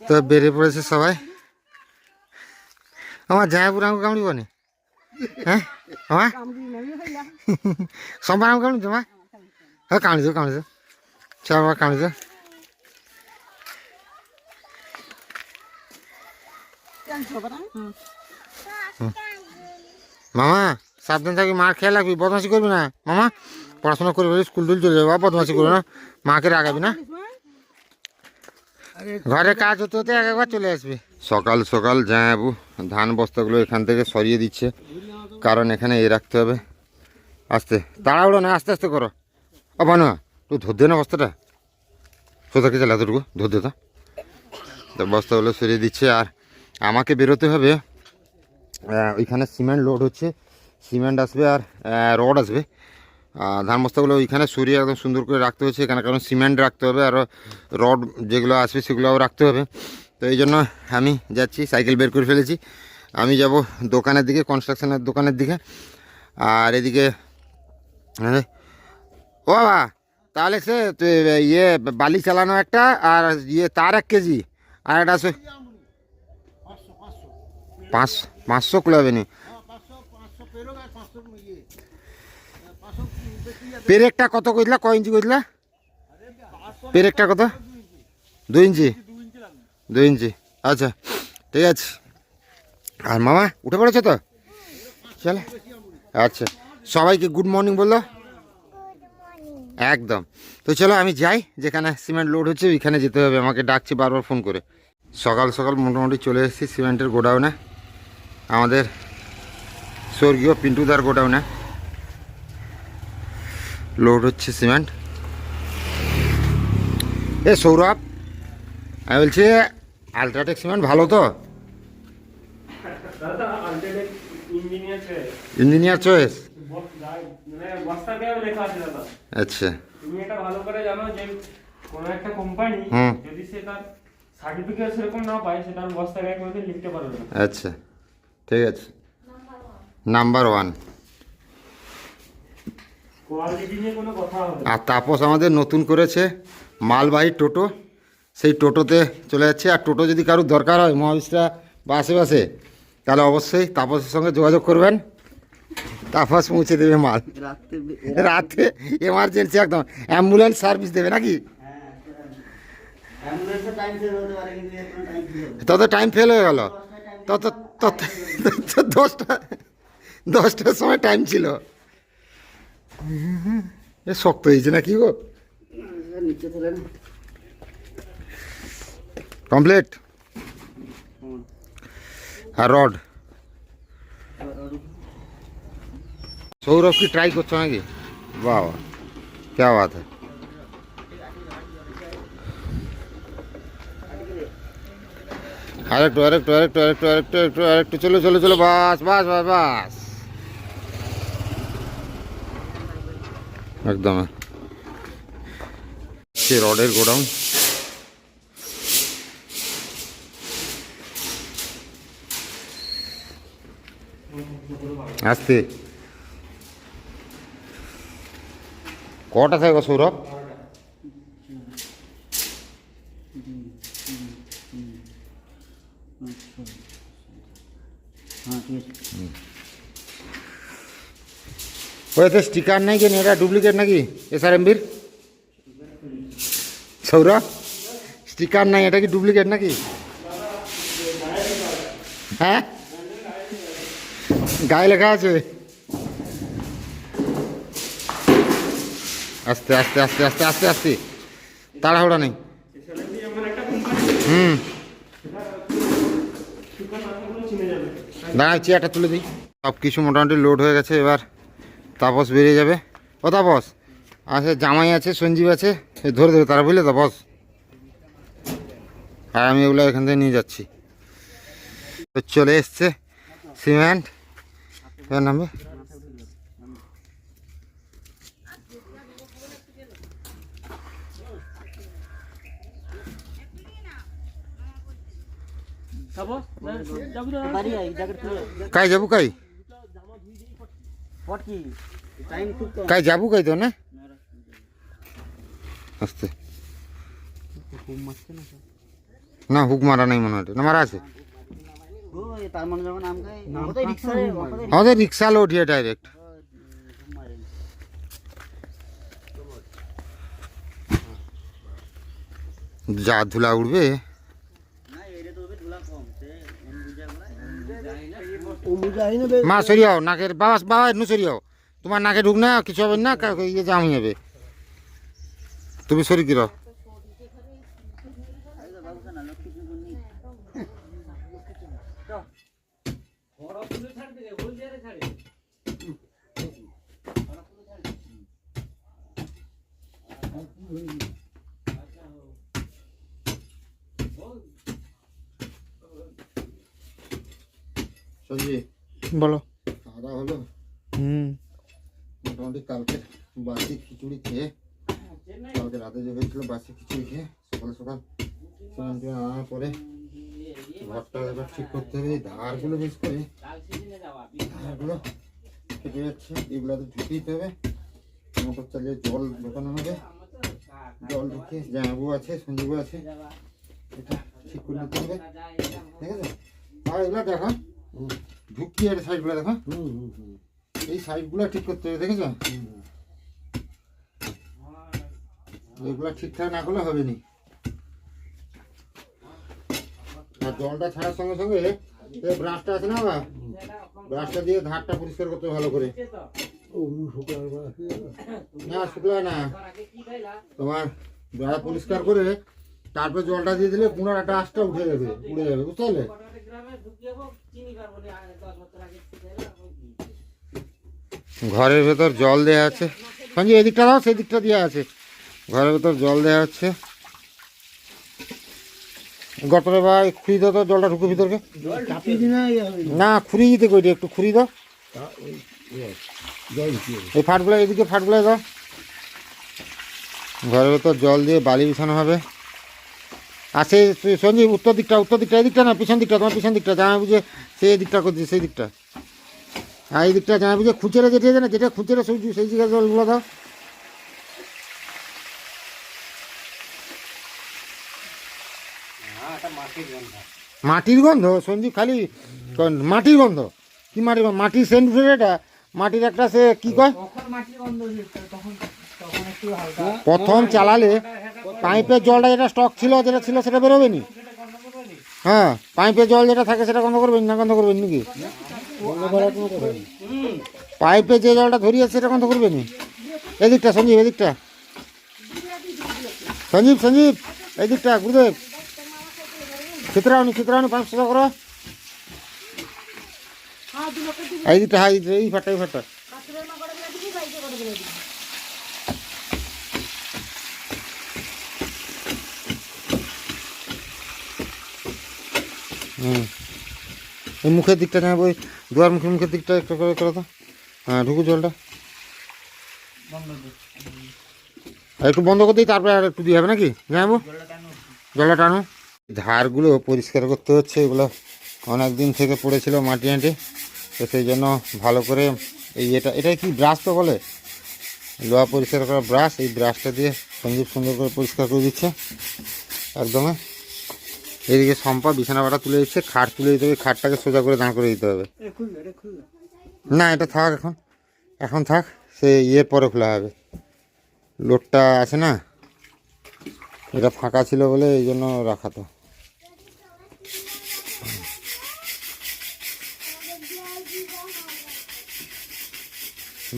তো বেরিয়ে পড়েছে সবাই। আমার জায়াপুর আমাকে কামড়িব নি হ্যাঁ? আমার সোমবার আমাকে কামড়ি তোমার হ্যাঁ কামড়ি দেবো কামড়ি দেবো চল আমার কামড়ি দেবো মামা, সাবধান থাকবি মার খেয়াল রাখবি, বদমাশি করবি না। মামা, পড়াশোনা করবি স্কুল টুল চলে যাব বদমাশি করবি না। মাকে রাগাবি না। ঘরে কাজ হতে হতে এক একবার চলে আসবে। সকাল সকাল জায়াবু ধান বস্তাগুলো এখান থেকে সরিয়ে দিচ্ছে। কারণ এখানে এ রাখতে হবে। আস্তে তাড়াহুড়ো না আস্তে আস্তে করো। ও বানু তুই ধর দে না বস্তাটা। সোজাকে চালা তোটুকু ধর দে। তো তো বস্তাগুলো সরিয়ে দিচ্ছে আর আমাকে বেরোতে হবে। ওইখানে সিমেন্ট লোড হচ্ছে। সিমেন্ট আসবে আর রড আসবে। ধান বস্তাগুলো ওইখানে সরিয়ে একদম সুন্দর করে রাখতে হচ্ছে এখানে কারণ সিমেন্ট রাখতে হবে আর রড যেগুলো আসবে সেগুলোও রাখতে হবে। তো এই জন্য আমি যাচ্ছি, সাইকেল বের করে ফেলেছি। আমি যাব দোকানের দিকে কনস্ট্রাকশনের দোকানের দিকে। আর এদিকে ও বাবা, তাহলে সে ইয়ে বালি চালানো একটা আর ইয়ে তার এক কেজি। আর একটা পাঁচশো কুলাবে নি। পেরেকটা কত কইলা? ক ইঞ্চি কইলা? পেরেকটা কত? দুই ইঞ্চি? দুই ইঞ্চি। আচ্ছা ঠিক আছে। আর মামা, উঠে পড়েছো তো? চলে। আচ্ছা সবাইকে গুড মর্নিং বলল একদম। তো চলো, আমি যাই। যেখানে সিমেন্ট লোড হচ্ছে, ওইখানে যেতে হবে। আমাকে ডাকছে বারবার ফোন করে। সকাল সকাল মোটামুটি চলে এসেছি সিমেন্টের গোডাউনে। আমাদের স্বর্গীয় পিন্টুদার গোডাউনে। লোড হচ্ছে সিমেন্ট। এ সৌরভ, আমি বলছি আলট্রাটেক সিমেন্ট ভালো তো? ইঞ্জিনিয়ার চয়েস আচ্ছা। আচ্ছা। ঠিক আছে। নাম্বার ওয়ান কোয়ালিটি নিয়ে কোনো কথা হবে না। আর তাপস আমাদের নতুন করেছে মালবাহী টোটো। সেই টোটোতে চলে যাচ্ছে। আর টোটো যদি কারোর দরকার হয় মহাবিশ্রা বা আশেপাশে তাহলে অবশ্যই তাপসের সঙ্গে যোগাযোগ করবেন। তাপস পৌঁছে দেবে মাল। রাতে এমার্জেন্সি একদম। অ্যাম্বুলেন্স সার্ভিস দেবে নাকি? তত টাইম ফেল হয়ে গেল। তত তত তত দশটা দশটার সময় টাইম ছিল। ये शक्त ना कि कमप्लीट रड सौरभ की ट्राई कर क्या बात है। Direct direct direct direct direct direct चलो चलो चलो बस बस बस बस। একদম। সে রডের গোডাউন? আসতে কটা থাকবে সৌরভ? ওইতে স্টিকার নাই কেন? এটা ডুপ্লিকেট নাকি? এস আর এমবির সৌরভ? স্টিকার নাই, এটা কি ডুপ্লিকেট নাকি? হ্যাঁ? গায়ে লেখা আছে। আস্তে আস্তে আস্তে আস্তে আস্তে আস্তে। তাড়াহুড়া নেই। একটা হুম দাঁড়ায় চেয়ারটা তুলে দিই। সব কিছু মোটামুটি লোড হয়ে গেছে এবার। তাপস বেরিয়ে যাবে। ও তাপস আছে জামাই আছে সঞ্জীব আছে ধরে দেবে তারা বুঝলে তাপস? আর আমি এগুলো এখান থেকে নিয়ে যাচ্ছি। তো চলে এসছে সিমেন্ট। এর নামবে কাই যাব কাই কাই যাব কাই তো না আস্তে না হুক মারা নেই মনে হয় না মারা আছে ওই তার মানে যখন আম খাই ওদের রিক্সা আমাদের রিক্সা লো উঠিয়ে ডাইরেক্ট যা ধুলা উঠবে না এটা তো হবে ধুলা কম সে মা সরিয়াও নাকের বাবা বাবা নু সরিয়াও। তোমার নাকে ঢুক না কিছু হবে না ইয়ে জাম হয়ে যাবে। তুমি সরি কি রও? সঞ্জয় বলো। খাওয়া দাওয়া হলো? হুম। মোটামুটি কালকে বাসি খিচুড়ি খেয়ে কালকে রাতে যে হয়েছিল বাসি খিচুড়ি খেয়ে সকাল সকাল স্নান টান আনার পরে ঘরটা এবার ঠিক করতে হবে এই ধারগুলো বেশ করে ধারগুলো কেটে যাচ্ছে এগুলো তো ঢুকিয়ে দিতে হবে। মোটর চালিয়ে জল ঢোকানো হবে। জল ঢুকিয়ে জামাবু আছে সঞ্জীবু আছে এটা ঠিক করে নিতে হবে। ঠিক আছে? আর এগুলো দেখো ঢুকিয়ে এর সাইডগুলো দেখো এই সাইডগুলো ঠিক করতে হবে দেখেছ? এগুলো ঠিকঠাক না করলে হবে নি। আর জলটা ছাড়ার সঙ্গে সঙ্গে এই ব্রাশটা আছে না ব্রাশটা দিয়ে ধারটা পরিষ্কার করতে ভালো করে। না শুকলা না। তোমার ব্রাশ পরিষ্কার করে তারপর জলটা দিয়ে দিলে পুনর একটা আঁশটা উঠে যাবে উড়ে যাবে বুঝতে পারলে? ঘরের ভেতর জল দেওয়া আছে। সঞ্জয় এদিকটা দাও সেদিকটা দেওয়া আছে। ঘরের ভেতর জল দেওয়া হচ্ছে গতরে বা খুঁড়ি দাও তো জলটা ঢুকে ভিতরকে। না খুঁড়ি দিতে কইটি একটু খুঁড়ি দাও। এই ফাটগুলো এদিকে ফাটগুলো দাও। ঘরের ভেতর জল দিয়ে বালি বিছানো হবে। আছে সঞ্জীব উত্তর দিকটা উত্তর দিকটা এদিকটা না পিছন দিকটা তোমার পিছন দিকটা জামা বুঝে সেই দিকটা করছি সেই দিকটা। আর এই দিকটা জামা বুঝে খুচেরা যেটা আছে না যেটা খুচেরা সেই সেই জায়গায় জলগুলো দাও। মাটির গন্ধ সঞ্জীব খালি মাটির গন্ধ? কি মাটির গন্ধ? মাটির সেন্ট এটা? মাটির একটা সে কি কয়? প্রথম চালালে পাইপের জলটা যেটা স্টক ছিল যেটা ছিল সেটা বেরোবে নি হ্যাঁ পাইপের জল যেটা থাকে সেটা গন্ধ করবেন না গন্ধ করবেন নাকি? পাইপে যে জলটা ধরিয়ে সেটা বন্ধ করবেন? এদিকটা সঞ্জীব এদিকটা। সঞ্জীব সঞ্জীব এদিকটা গুরুদেব। চিত্রাউনি চিত্রাউনি পাঁচ টাকা করো। এই দিকটা হ্যাঁ এই দিকটা, এই ফাটটা। হুম। এই মুখের দিকটা নেব ওই দুয়ার মুখের মুখের দিকটা একটু করে করো তো হ্যাঁ ঢুকু জলটা। আর একটু বন্ধ করে দিই তারপরে আর একটু দিয়ে হবে নাকি? যাব জলটা টানো ধারগুলো পরিষ্কার করতে হচ্ছে এগুলো অনেক দিন থেকে পড়েছিল মাটি হাঁটি তো সেই জন্য ভালো করে এই এটা এটা কি ব্রাশ তো বলে? লোহা পরিষ্কার করা ব্রাশ এই ব্রাশটা দিয়ে সঞ্জীব সুন্দর করে পরিষ্কার করে দিচ্ছে। একদমই এদিকে সম্পা বিছানা বাটা তুলে দিচ্ছে খাট তুলে দিতে হবে খাটটাকে সোজা করে দাঁড় করে দিতে হবে। না এটা থাক এখন এখন থাক সে ইয়ের পরে খোলা হবে। লোডটা আছে না? এটা ফাঁকা ছিল বলে এই জন্য রাখা তো।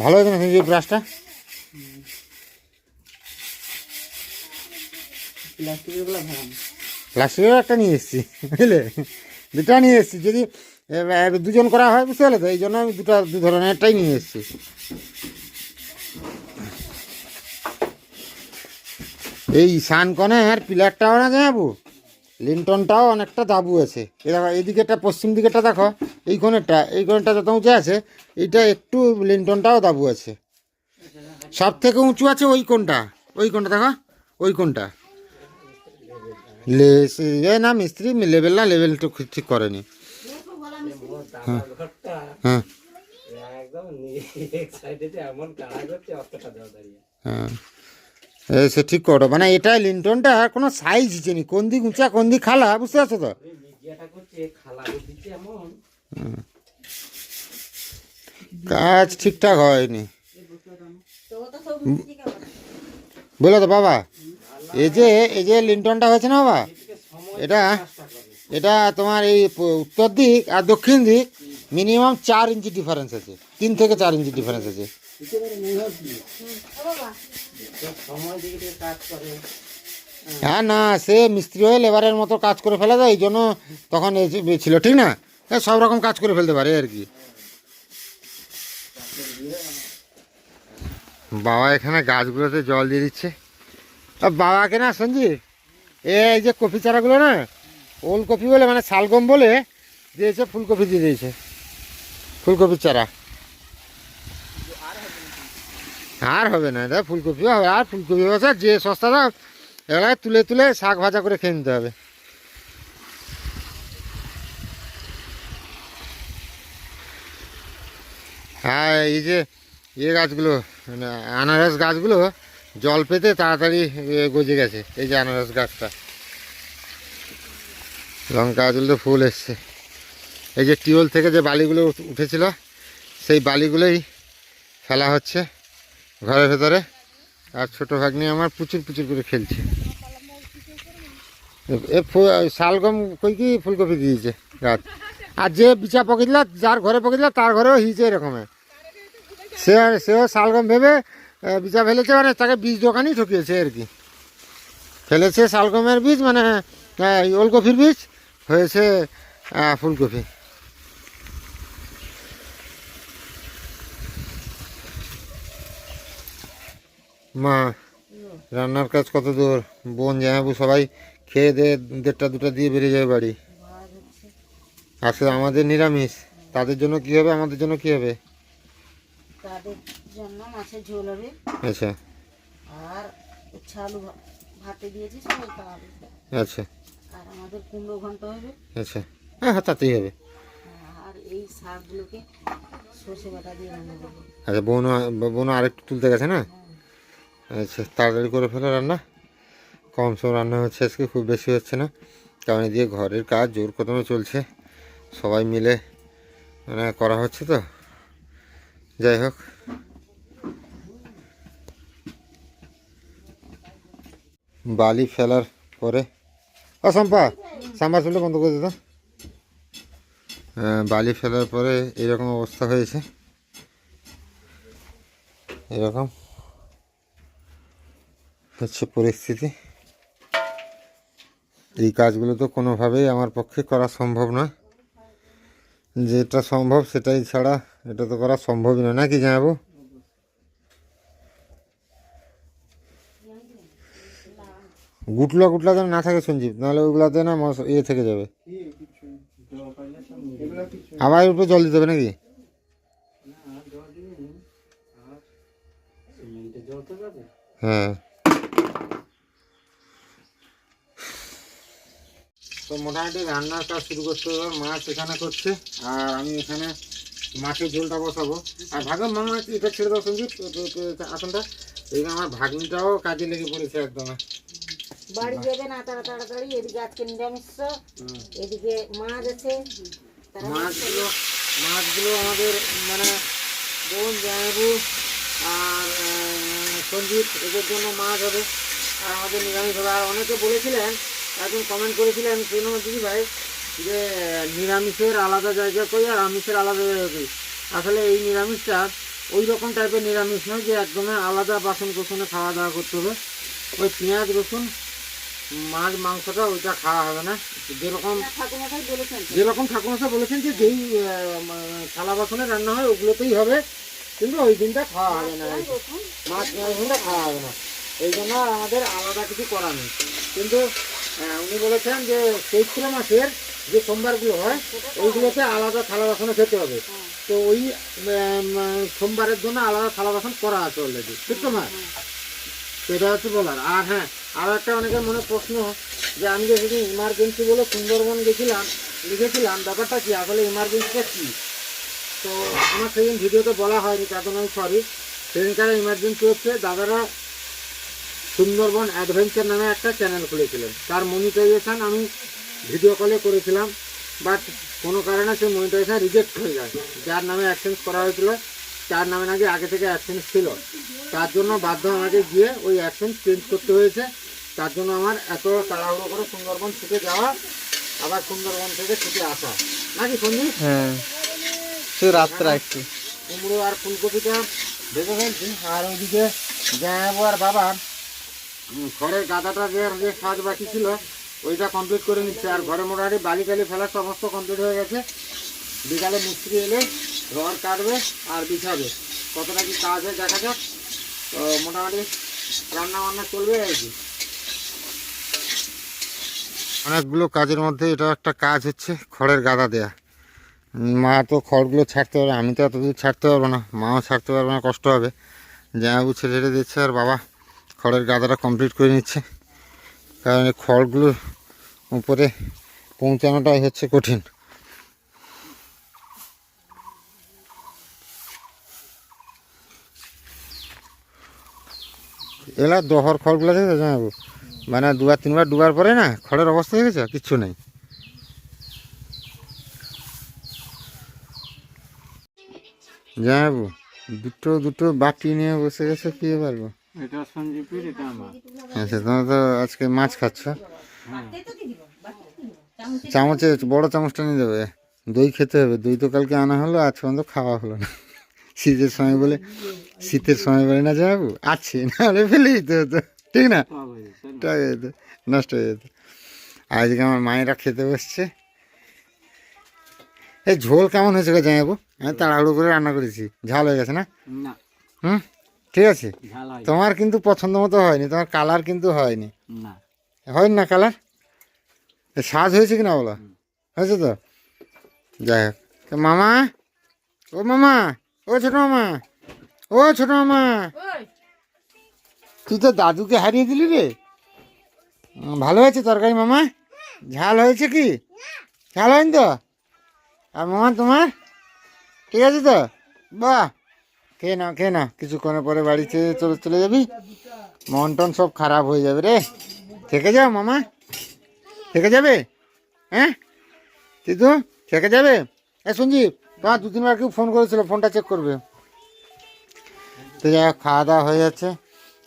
ভালো হয়েছে না সঞ্জীব ব্রাশটা প্লাস্টিকের একটা নিয়ে এসেছি, বুঝলে? দুটা নিয়ে এসেছি, যদি দুজন করা হয় বুঝতে পারলে তো? এই জন্য আমি দুটা, দু ধরনেরটাই নিয়ে এসেছি। এই কনের পিলারটাও না যাব লিন্টনটাও অনেকটা দাবু আছে। এ দেখো এই দিকেরটা পশ্চিম দিকেরটা দেখো, এই কোণেরটা এই কোণেরটা যত উঁচু আছে, এইটা একটু লিন্টনটাও দাবু আছে। সব থেকে উঁচু আছে ওই কোনটা ওই কোনটা দেখো, ওই কোণটা। লে, সে- এ না মিস্ত্রি লেভেল না লেভেল তো ঠিক করেনি। হ্যাঁ। হ্যাঁ। হ্যাঁ। সে ঠিক করো। মানে এটা লিন্টনটা কোনো সাইজ হিচেনি কোন দিক উঁচা, কোন দিক খালা, বুঝতে পারছ তো? কাজ ঠিকঠাক হয়নি। বলো তো, বাবা। এই যে এই যে লিন্টনটা হয়েছে না বাবা? এটা এটা তোমার এই উত্তর দিক আর দক্ষিণ দিক মিনিমাম চার ইঞ্চি ডিফারেন্স আছে। তিন থেকে চার ইঞ্চি ডিফারেন্স আছে। হ্যাঁ না, সে মিস্ত্রি হয়ে লেবারের মতো কাজ করে ফেলে দেয়, এই জন্য তখন ছিল, ঠিক না? সব রকম কাজ করে ফেলতে পারে আর কি। বাবা এখানে গাছগুলোতে জল দিয়ে দিচ্ছে। আর বাবাকে না সঞ্জীব এই যে কপি চারাগুলো না, ওল কপি বলে মানে শালগম বলে, দিয়েছে, ফুলকপি দিয়ে দিয়েছে। ফুলকপির চারা। আর হবে না এটা ফুলকপিও হবে, আর ফুলকপি বছর যে সস্তা দাম এগুলো তুলে তুলে শাক ভাজা করে খেয়ে নিতে হবে। হ্যাঁ এই যে ইয়ে গাছগুলো মানে আনারস গাছগুলো জল পেতে তাড়াতাড়ি গজে গেছে, এই যে আনারস গাছটা। লঙ্কা গাছগুলো ফুল এসছে। এই যে টিউল থেকে যে বালিগুলো উঠ- উঠেছিল, সেই বালিগুলোই ফেলা হচ্ছে ঘরের ভেতরে। আর ছোটো ভাগ্নি আমার প্রচুর প্রচুর করে খেলছে। এ- শালগম কই কি ফুলকপি দিয়েছে গাছ আর যে বিচা পকিল যার ঘরে পকিল তার ঘরেও হিয়েছে এরকমের সে সেও শালগম ভেবে বীজা ফেলেছে মানে তাকে বীজ দোকানই ঠকিয়েছে আর কি। ফেলেছে শালগমের বীজ মানে ওলকপির বীজ, হয়েছে ফুলকপি। মা, রান্নার কাজ কত দূর? বোন জামাবু সবাই খেয়ে দিয়ে দেড়টা দুটা দিয়ে বেরিয়ে যাবে বাড়ি। আজকে আমাদের নিরামিষ। তাদের জন্য কি হবে, আমাদের জন্য কি হবে? জন্য মাছের ঝোল হবে। আচ্ছা। আর উচ্ছে আলু ভাতে দিয়েছি আচ্ছা। আর আমাদের কুমড়ো ঘন্ট হবে। আচ্ছা। হ্যাঁ হ্যাঁ তাতেই হবে। আর এই শাকগুলোকে সর্ষে বাটা দিয়ে রান্না করব। আচ্ছা বোনও বোনও আরেকটু তুলতে গেছে না? আচ্ছা তাড়াতাড়ি করে ফেলো রান্না। কম সম রান্না হচ্ছে আজকে খুব বেশি হচ্ছে না। কারণ এদিকে ঘরের কাজ জোর কদমে চলছে। সবাই মিলে মানে করা হচ্ছে তো। যাই হোক। বালি ফেলার পরে। ও সম্পা সাম্বার চুলটা বন্ধ করে দিত বালি ফেলার পরে এরকম অবস্থা হয়েছে। এরকম হচ্ছে পরিস্থিতি। এই কাজগুলো তো কোনোভাবেই আমার পক্ষে করা সম্ভব নয়। যেটা সম্ভব সেটাই ছাড়া এটা তো করা সম্ভবই নয়। নাকি জানাব? গুটলা গুটলা যেন না থাকে সঞ্জীব, নাহলে ওগুলাতে না মশ ইয়ে থেকে যাবে। আবার উপরে জল দিতে হবে নাকি? হ্যাঁ। তো মোটামুটি রান্নার কাজ শুরু করতে হবে, মাছ এখানে করছে, আর আমি এখানে মাছের ঝোলটা বসাবো। আর ভাগম, মামা, এটা ছেড়ে দাও সঞ্জীব আসনটা। এইদিকে আমার ভাগ্নিটাও কাজে লেগে পড়েছে একদম। বাড়ি যাবে না তারা তাড়াতাড়ি। এদিকে আজকে নিরামিষ এদিকে মাছ আছে। মাছগুলো মাছগুলো আমাদের মানে বোন জামাইবু আর সঞ্জিত এদের জন্য মাছ হবে। আর আমাদের নিরামিষ হবে। আর অনেকে বলেছিলেন একজন কমেন্ট করেছিলেন কোনো দিদি ভাই যে নিরামিষের আলাদা জায়গা করি আর আমিষের আলাদা জায়গা করি আসলে এই নিরামিষটা ওই রকম টাইপের নিরামিষ নয় যে একদমই আলাদা বাসন কোসনে খাওয়া দাওয়া করতে হবে। ওই পেঁয়াজ রসুন মাছ মাংসটা ওইটা খাওয়া হবে না। যেরকম। যেরকম ঠাকুরমশাই বলেছেন যে যেই থালা বাসনে রান্না হয় ওগুলোতেই হবে কিন্তু ওই দিনটা খাওয়া হবে না। মাছ দিনটা খাওয়া হবে না। এই জন্য আমাদের আলাদা কিছু করা নেই। কিন্তু উনি বলেছেন যে চৈত্র মাসের যে সোমবারগুলো হয় ওইগুলোতে আলাদা থালা বাসনে খেতে হবে। তো ওই সোমবারের জন্য আলাদা থালা বাসন করা আছে অলরেডি ঠিক তো মা সেটা হচ্ছে বলার। আর হ্যাঁ আর একটা অনেকের মনে প্রশ্ন যে আমি যে সেদিন ইমার্জেন্সি বলে সুন্দরবন গেছিলাম, লিখেছিলাম, ব্যাপারটা কি? আসলে ইমার্জেন্সিটা কি? তো আমার সেদিন ভিডিওতে বলা হয়নি, তার জন্য আমি সরি সেদিনকার ইমার্জেন্সি হচ্ছে, দাদারা সুন্দরবন অ্যাডভেঞ্চার নামে একটা চ্যানেল খুলেছিলেন। তার মনিটাইজেশন আমি ভিডিও কলে করেছিলাম বাট কোনো কারণে সেই মনিটাইজেশন রিজেক্ট হয়ে যায়। যার নামে অ্যাকসেন্স করা হয়েছিল তার নামে নাকি আগে থেকে অ্যাকসেন্স ছিল। তার জন্য বাধ্য আমাকে গিয়ে ওই অ্যাকসেন্স চেঞ্জ করতে হয়েছে। তার জন্য আমার এত তাড়াহুড়ো করে সুন্দরবন ছুটে যাওয়া আবার সুন্দরবন থেকে ছুটে আসা। নাকি সন্দীপ? হ্যাঁ। সে রাত্রে একটু। কুমড়ো আর ফুলকপিটা ভেজে ফেলছি আর ওইদিকে জামাইবাবু আর বাবা ঘরের গাদাটা যে যে কাজ বাকি ছিল ওইটা কমপ্লিট করে নিচ্ছে। আর ঘরে মোটামুটি বালি টালি ফেলা সমস্ত কমপ্লিট হয়ে গেছে। বিকালে মিস্ত্রি এলে রড কাটবে আর বিছাবে। কতটা কি কাজ হয় দেখা যাক। তো মোটামুটি রান্না বান্না চলবে আর কি। অনেকগুলো কাজের মধ্যে এটা একটা কাজ হচ্ছে, খড়ের গাদা দেয়া। মা তো খড়গুলো ছাড়তে পারবে আমি তো এতদূর ছাড়তে পারব না। মাও ছাড়তে পারবে না, কষ্ট হবে। জামাইবু ছেড়ে ছেড়ে দিচ্ছে আর বাবা খড়ের গাদাটা কমপ্লিট করে নিচ্ছে। কারণ এই খড়গুলো উপরে পৌঁছানোটাই হচ্ছে কঠিন। এলা দহর খড়গুলো দেখে জামাইবু মানে দুবার তিনবার ডুবার পরে না খড়ের অবস্থা দেখেছ? কিচ্ছু নেই। যাব দুটো দুটো বাটি নিয়ে বসে গেছে কি পারব আচ্ছা তোমরা তো আজকে মাছ খাচ্ছ। চামচে বড় চামচটা নিয়ে যাবে। দই খেতে হবে। দই তো কালকে আনা হলো আজ পর্যন্ত খাওয়া হলো না। শীতের সময় বলে শীতের সময় বলে না যাব আছে নাহলে ফেলে দিতে হতো। ঠিক না? হয়ে যেত নষ্ট হয়ে যেত। আজকে আমার মায়েরা খেতে বসছে। এই ঝোল কেমন হয়েছে গো জামাইবু আমি তাড়াহুড়ো করে রান্না করেছি। ঝাল হয়ে গেছে না? হুম? ঠিক আছে? তোমার কিন্তু পছন্দ মতো হয়নি তোমার কালার কিন্তু হয়নি। না। হয়নি না কালার? সাজ হয়েছে কি না বলো হয়েছে তো? যাই হোক। মামা? ও মামা? ও ছোট মামা? ও ছোট মামা। তুই তো দাদুকে হারিয়ে দিলি রে। ভালো হয়েছে তরকারি মামা? ঝাল হয়েছে কি? ঝাল হয়নি তো? আর মামা তোমার? ঠিক আছে তো? বাহ। খেয়ে নাও খেয়ে নাও। কিছুক্ষণের পরে বাড়িতে চলে চলে যাবি। মন টন সব খারাপ হয়ে যাবে রে। থেকে যাও মামা। থেকে যাবে? হ্যাঁ? তুই তো থেকে যাবে? এ সঞ্জীব তোমার দু তিনবার কেউ ফোন করেছিল ফোনটা চেক করবে। তো যাই হোক, খাওয়া দাওয়া হয়ে যাচ্ছে।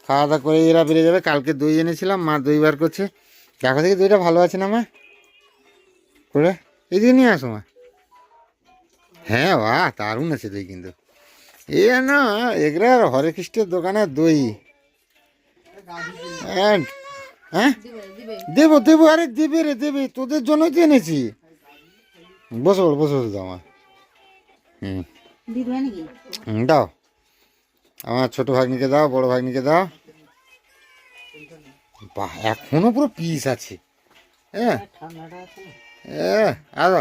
খাওয়া দাওয়া করে এরা বেরিয়ে যাবে। কালকে দই এনেছিলাম মা দই বার করছে। দেখো দেখি দইটা ভালো আছে না মা? করে এদিকে নিয়ে আসো মা। হ্যাঁ বা দারুণ আছে দই কিন্তু। এ না এগুলার হরে খ্রিস্টের দোকানে দই। হ্যাঁ হ্যাঁ? দেবো দেবো আরে দেবে রে দেবে। তোদের জন্যই তো এনেছি। বসে বল বসে বসে দাও আমার হুম, দাও। আমার ছোট ভাগ্নিকে দাও বড় ভাগ্নিকে দাও। বাহ এখনও পুরো পিস আছে। হ্যাঁ এ আর।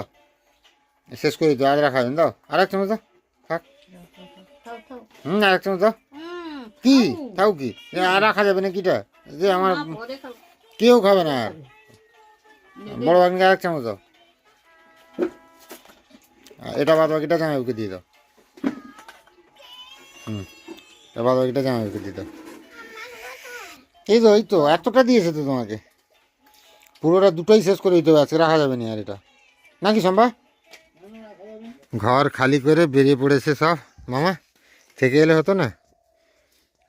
শেষ করে দাও আর রাখাবেন দাও আর এক চামচ দাও খাও হুম আর এক চামচ দাও কি? তাও কি আর রাখা যাবে না কিটা? যে আমার কেউ খাবে না আর। বড় ভাগ্নিকে আর এক চামচ দাও এটা বাদ বাকিটা জামাইকে দিয়ে দাও। হুম। বাদ বাকিটা জামাইকে দিয়ে এই তো এই তো এতটা দিয়েছে তো তোমাকে। পুরোটা দুটোই শেষ করে দিতে হবে আজকে রাখা যাবে না আর এটা। নাকি সম্ভা ঘর খালি করে বেরিয়ে পড়েছে সব মামা। থেকে এলে হতো না?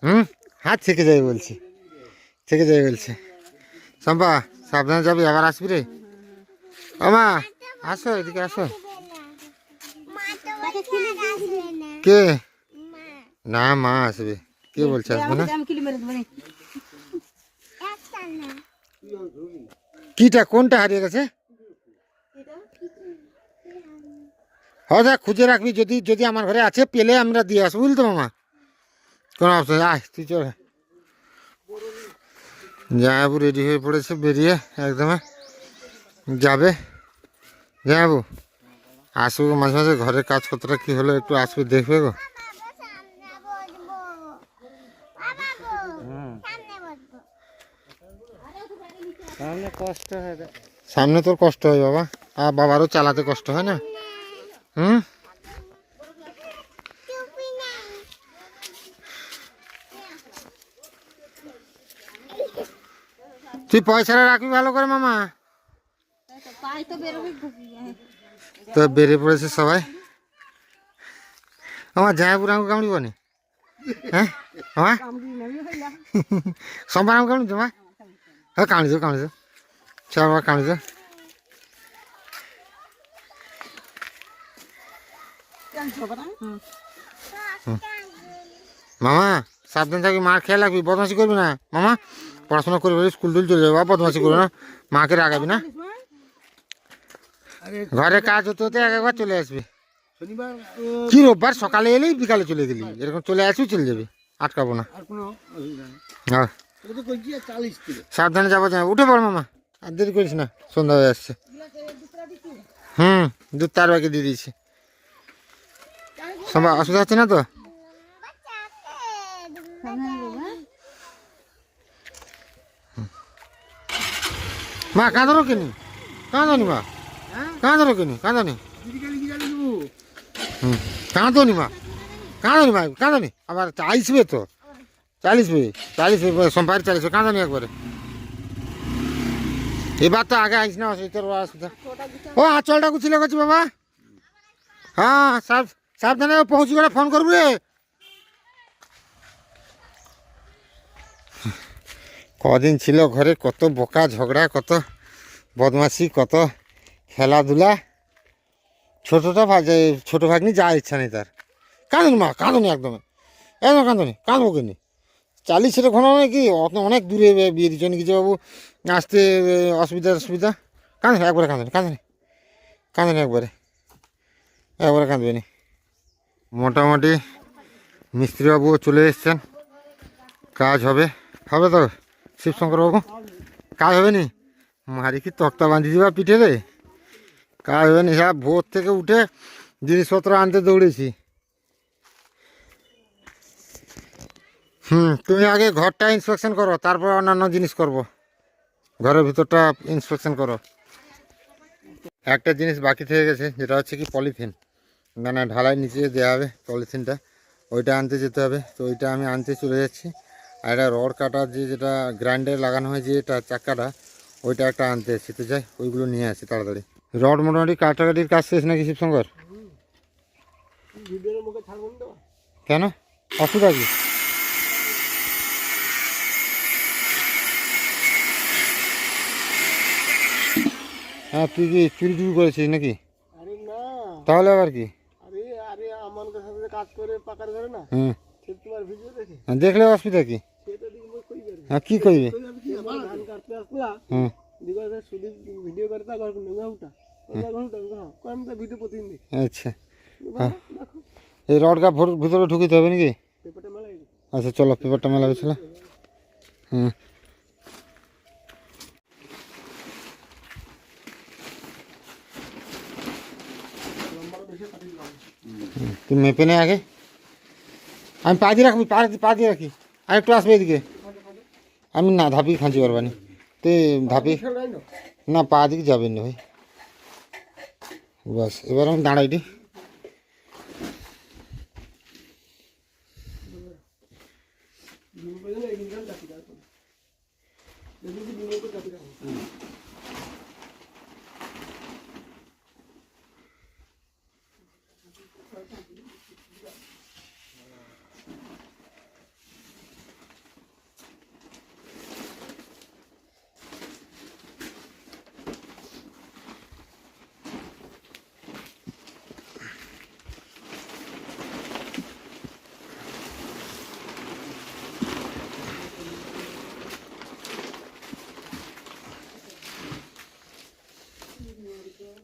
হুম? হাত থেকে যাই বলছি। থেকে যাই বলছে। সম্পা সাবধানে যাবি আবার আসবি রে। ও মা আসো এদিকে আসো। কে? না মা আসবে। কে বলছে আসবে না। কিটা কোনটা হারিয়ে গেছে? হ্যাঁ দেখ খুঁজে রাখবি। যদি যদি আমার ঘরে আছে পেলে আমরা দিয়ে আসব বুঝলি তো মামা? কোনো অপশন আয় তুই চল জামাবু রেডি হয়ে পড়েছে বেরিয়ে একদমে যাবে। জামাবু আসব মাঝে মাঝে ঘরের কাজ কতটা কী হলো একটু আসবে দেখবে গো। কষ্ট হয় সামনে তোর কষ্ট হয় বাবা। আর বাবারও চালাতে কষ্ট হয় না? হুম? তুই পয়সাটা রাখবি ভালো করে মামা? তো বেরিয়ে পড়েছে সবাই। আমার জায়াপুর আমাকে কামড়িব নি? হ্যাঁ? আমার সোমবার আমাকে কামড়িছ মা? হ্যাঁ কামড়িছ চল বাবা কামড়িছ মামা সাবধান থাকবি মার খেয়াল রাখবি বদমাসি করবি না। মামা পড়াশোনা করবি স্কুল টুল চলে যাব বদমাসি করবি না। মাকে রাগাবি না। ঘরে কাজ হতে হতে এক একবার চলে আসবি। কি রোববার সকালে এলেই বিকালে চলে গেলি? এরকম চলে আসবি চলে যাবি। আটকাবো না। হ্যাঁ সাবধানে যাব উঠে পড়, মামা। আর দেরি করিস না, সন্ধ্যা হয়ে আসছে। হুম, দুধ তার বাকি দিয়ে দিয়েছি। সবাই অসুবিধা হচ্ছে না তো? মা কাঁদো কিনি? কাঁদনি, মা। কাঁদো কিনি? কাঁদনি। হুম, কাঁদনি, মা। কাঁদনি মা। কাঁদনি। আবার আইসবে তো। চালিশবে চালিশবে সোমবার চালিশবে কাঁদনি একবারে। এবার তো আগে আইস না অসুবিধা অসুবিধা ও, আঁচলটা গুছিলে গেছি বাবা। হ্যাঁ সাব সাবধানে পৌঁছি করে ফোন করবি রে। কদিন ছিল ঘরে, কত বোকা ঝগড়া, কত বদমাশি, কত খেলাধুলা। ছোটটা ভাজে ছোট ভাগ্নি যা ইচ্ছা নেই তার। কাঁদুন মা, কাঁদুনি একদম। একদম কাঁদুনি, কাঁদবো কিনি? চালিশ সেটা ঘন নয় কি অনেক দূরে বিয়ে দিচ্ছেন কিছু বাবু, আসতে অসুবিধা অসুবিধা কাঁদুনি একবারে কাঁদুনি কাঁদুনি কাঁদুনি একবারে একবারে কাঁদবে নি। মোটামুটি মিস্ত্রিবাবুও চলে এসছেন, কাজ হবে হবে তো, শিবশঙ্করবাবু? কাজ হবে নি? মারি কি তক্তা বাঁধি দিবা পিঠে রে? কাজ হবে নি সব ভোর থেকে উঠে জিনিসপত্র আনতে দৌড়েছি। হুম, তুমি আগে ঘরটা ইন্সপেকশন করো, তারপর অন্যান্য জিনিস করব। ঘরের ভিতরটা ইন্সপেকশন করো। একটা জিনিস বাকি থেকে গেছে, যেটা হচ্ছে কি পলিথিন মানে ঢালাই নিচে দেওয়া হবে পলিথিনটা ওইটা আনতে যেতে হবে। তো ওইটা আমি আনতে চলে যাচ্ছি। আর একটা রড কাটার যে যেটা গ্রাইন্ডারে লাগানো হয় যে এটা চাক্কাটা ওইটা একটা আনতে এসেছি তো যাই, ওইগুলো নিয়ে আসি তাড়াতাড়ি। রড মোটামুটি কাটাকাটির কাজ শেষ নাকি শিবশঙ্কর? না কেন? অসুবিধা কি? হ্যাঁ তুই কি চুরি টুরি করেছিস নাকি? আরে না। তাহলে আবার কি? আরে আরে আমার সাথে কাজ করে পাকার ঘরে না হুম সে তোমার ভিডিও দেখে। হ্যাঁ, দেখলে অসুবিধা কি? সেটা দিকে মই কই যাবে? হ্যাঁ কি করবি ধান কাটতে আসলা হুম দিগা শুধু ভিডিও করে তা ঘর নেঙ্গা উঠা। দেখি। আচ্ছা। হ্যাঁ। এই রডটা ভিতরে ঢুকিতে হবে নাকি? আচ্ছা চলো পেপারটা মেলা গেছিল হুম হুম, তুই মেপে নে আগে আমি পা দিয়ে রাখবি পা পা দিয়ে রাখি আর একটু আসবে এদিকে আমি না ধাপি খাঁচি পারবানি তুই ধাপি না পা দিকে যাবেন না ভাই বাস এবার আমি দাঁড়াই দি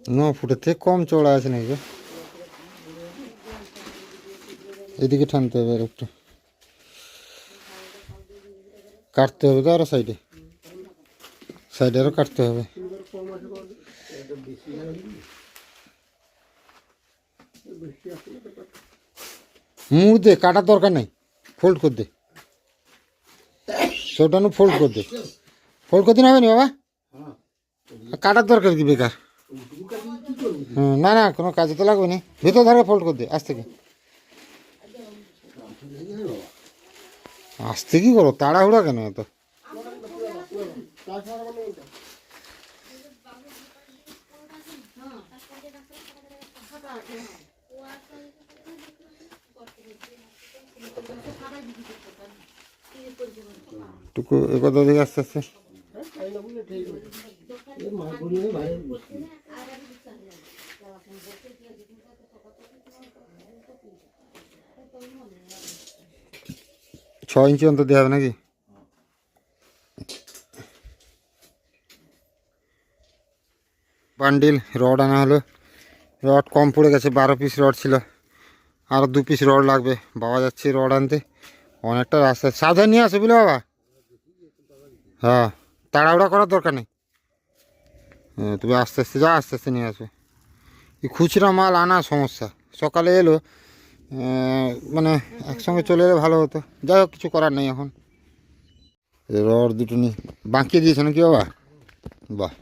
ন ফুটের থেকে কম চড়া আছে নাকি গো? এদিকে টানতে হবে আর একটু কাটতে হবে তো আরও সাইডে সাইডে আরও কাটতে হবে মুড় দে কাটার দরকার নেই ফোল্ড কর দে সবটানো ফোল্ড কর দে ফোল্ড করতে হবে না বাবা কাটার দরকার কি বেকার না না, কোনো কাজে তো লাগবে না। ভেতর ধারে ফোল্ড করে দে, আজ থেকে। আজ থেকে করো, তাড়াহুড়া কেন এত? টুকু, এ কত দিকে আস্তে আস্তে। ছ ইঞ্চি অন্তর দেওয়া হবে নাকি? বান্ডিল, রড আনা হলো। রড কম পড়ে গেছে, বারো পিস রড ছিল। আর দু পিস রড লাগবে। বাবা যাচ্ছে রড আনতে। অনেকটা রাস্তা। সাবধান নিয়ে আসো বুঝলে বাবা। হ্যাঁ তাড়াহুড়া করার দরকার নেই। হ্যাঁ তুমি আস্তে আস্তে যা আস্তে আস্তে নিয়ে আসবে। এই খুচরা মাল আনা সমস্যা। সকালে এলো মানে একসঙ্গে চলে এলে ভালো হতো। যাই হোক, কিছু করার নেই এখন। রড দুটো নিয়ে। বাঁকিয়ে দিয়েছ নাকি বাবা? বাহ।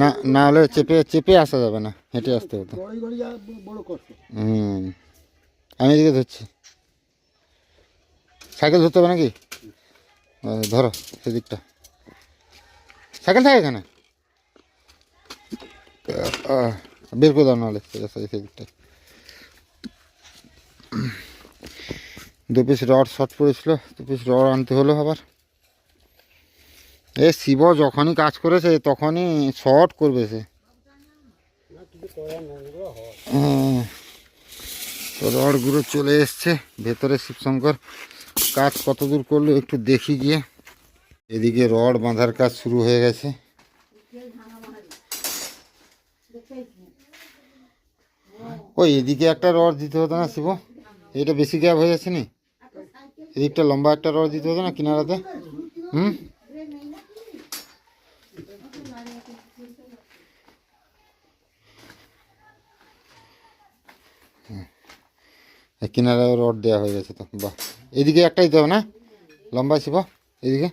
না না হলে চেপে চেপে আসা যাবে না, হেঁটে আসতে হতো। হুম। আমি এদিকে ধরছি। সাইকেল ধরতে হবে নাকি? ধরো, সেদিকটা। সাইকেল থাকে এখানে? বের করে দাও নাহলে দু পিস রড শর্ট পড়েছিল, দু পিস রড আনতে হলো আবার। এ শিব যখনই কাজ করেছে, তখনই শর্ট করবে সে। হ্যাঁ তো রডগুলো চলে এসছে, ভেতরে শিবশঙ্কর কাজ কত দূর করল একটু দেখি গিয়ে। এদিকে রড বাঁধার কাজ শুরু হয়ে গেছে। ওই এদিকে একটা রড দিতে হতো না শিব? এটা বেশি গ্যাপ হয়ে যাচ্ছে নি? এদিকটা লম্বা একটা রড দিতে হতো না কিনারাতে? হুম? কিনারে রড দেওয়া হয়ে গেছে তো, বাহ। এদিকে একটা দিতে হবে না? লম্বা ছিল এদিকে?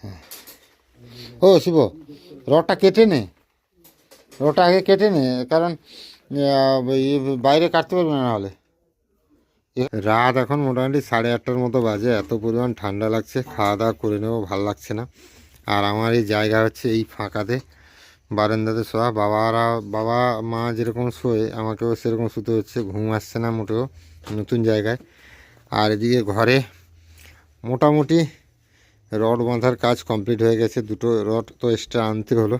হ্যাঁ। ও শিব, রডটা কেটে নে। রডটা আগে কেটে নে, কারণ বাইরে কাটতে পারবে না নাহলে। রাত এখন মোটামুটি সাড়ে আটটার মতো বাজে, এত পরিমাণ ঠান্ডা লাগছে, খাওয়া দাওয়া করে নেব, ভালো লাগছে না। আর আমার এই জায়গা হচ্ছে এই ফাঁকাতে, বারান্দাতে শোয়া। বাবারা, বাবা, মা যেরকম শোয়, আমাকেও সেরকম শুতে হচ্ছে, ঘুম আসছে না মোটেও নতুন জায়গায়। আর এদিকে ঘরে মোটামুটি রড বাঁধার কাজ কমপ্লিট হয়ে গেছে, দুটো রড তো এক্সট্রা আনতে হলো।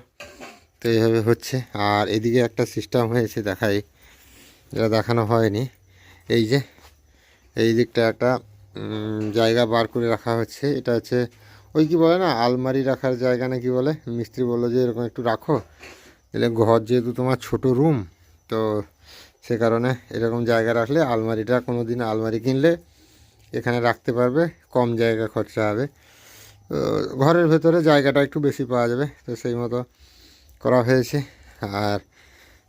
তো এইভাবে হচ্ছে। আর এদিকে একটা সিস্টেম হয়েছে দেখাই। যেটা দেখানো হয়নি। এই যে, এই দিকটা একটা জায়গা বার করে রাখা হচ্ছে। এটা হচ্ছে, ওই কি বলে না, আলমারি রাখার জায়গা না কি বলে? মিস্ত্রি বলল যে এরকম একটু রাখো। এলে ঘর যেহেতু তোমার ছোট রুম তো সে কারণে এরকম জায়গা রাখলে আলমারিটা কোনো দিন আলমারি কিনলে এখানে রাখতে পারবে, কম জায়গা খরচা হবে। ঘরের ভেতরে জায়গাটা একটু বেশি পাওয়া যাবে। তো সেই মতো করা হয়েছে। আর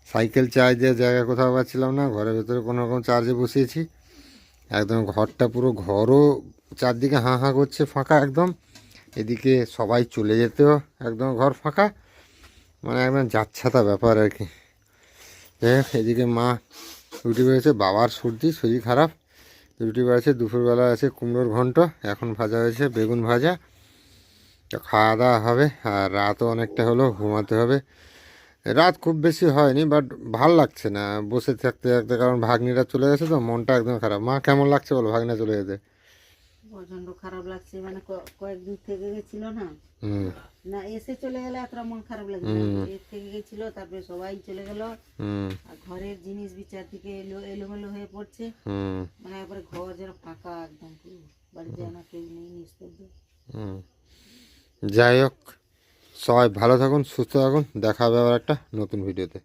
সাইকেল চার্জ দেওয়ার জায়গা কোথাও পাচ্ছিলাম না, ঘরের ভেতরে কোনো রকম চার্জে বসিয়েছি। একদম ঘরটা পুরো ঘরও চারদিকে হাঁ হাঁ করছে, ফাঁকা একদম। এদিকে সবাই চলে যেতেও একদম ঘর ফাঁকা। মানে একদম যাচ্ছাতা ব্যাপার আর কি। এদিকে মা রুটি বেড়েছে, বাবার সর্দি, শরীর খারাপ। রুটি বেড়েছে, দুপুরবেলা আছে কুমড়োর ঘন্ট, এখন ভাজা হয়েছে বেগুন ভাজা। তো খাওয়া দাওয়া হবে আর রাতও অনেকটা হলো ঘুমাতে হবে। রাত খুব বেশি হয়নি বাট ভালো লাগছে না। বসে থাকতে থাকতে কারণ ভাগ্নিরা চলে গেছে তো মনটা একদম খারাপ। মা কেমন লাগছে বলো ভাগ্নে চলে যেতে? প্রচণ্ড খারাপ লাগছে মানে কয়েকদিন থেকে গেছিল না। না এসে চলে গেলে এতটা মন খারাপ লাগে এর থেকে গেছিল তারপরে সবাই চলে গেল। আর ঘরের জিনিস বিচার দিকে এলো এলোমেলো হয়ে পড়ছে। মানে একবারে ঘর যেন ফাঁকা একদম বাড়িতে যেন কেউ নেই নিস্তব্ধ। হুম। যাই হোক সবাই ভালো থাকুন সুস্থ থাকুন। দেখা হবে আবার একটা নতুন ভিডিওতে।